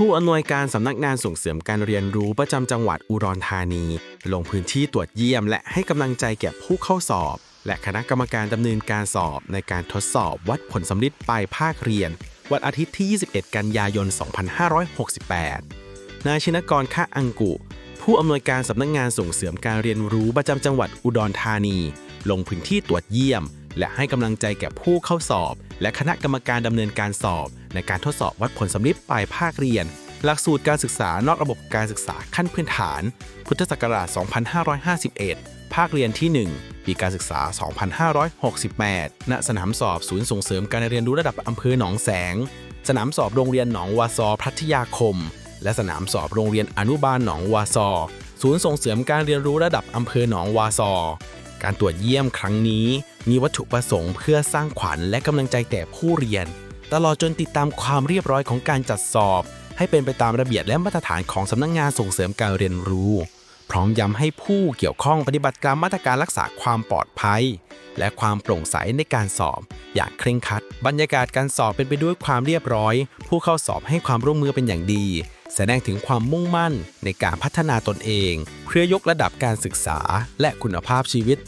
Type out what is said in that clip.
ผู้อำนวยการสำนักงานส่งเสริมการเรียนรู้ประจำจังหวัดอุดรธานี ลงพื้นที่ตรวจเยี่ยม และให้กำลังใจแก่ผู้เข้าสอบ และคณะกรรมการดำเนินการสอบในการทดสอบวัดผลสำลิดปลายภาคเรียน วันอาทิตย์ที่ 21 กันยายน 2568 นายชินกรค่าอังกุ ผู้อำนวยการสำนักงานส่งเสริมการเรียนรู้ประจำจังหวัดอุดรธานี ลงพื้นที่ตรวจเยี่ยม และให้กำลังใจแก่ผู้เข้าสอบ และคณะกรรมการดำเนินการสอบ ในการทดสอบวัดผลสำลิดปลายภาคเรียน หลักสูตรการศึกษานอกระบบการศึกษาขั้นพื้นฐาน พุทธศักราช 2551 ภาคเรียนที่ 1 ปีการศึกษา 2568 ณ สนามสอบศูนย์ส่งเสริมการเรียนรู้ระดับอำเภอหนองแสง สนามสอบโรงเรียนหนองวาซอพัทยาคม และสนามสอบโรงเรียนอนุบาลหนองวาซอศูนย์ส่งเสริมการเรียนรู้ระดับอำเภอหนองวาซอ การตรวจเยี่ยมครั้งนี้ มีวัตถุประสงค์เพื่อสร้างขวัญและกำลังใจแก่ผู้เรียน ตลอดจนติดตามความเรียบร้อยของการจัดสอบ ให้เป็นไปตามระเบียบและมาตรฐานของสำนักงานส่งเสริมการเรียนรู้ พร้อมย้ำให้ผู้เกี่ยวข้องปฏิบัติตามมาตรการรักษาความปลอดภัย และความโปร่งใสในการสอบ อย่างเคร่งครัด บรรยากาศการสอบเป็นไปด้วยความเรียบร้อย ผู้เข้าสอบให้ความร่วมมือเป็นอย่างดีแสดงถึงความมุ่งมั่นในการพัฒนาตนเอง เพื่อยกระดับการศึกษาและคุณภาพชีวิต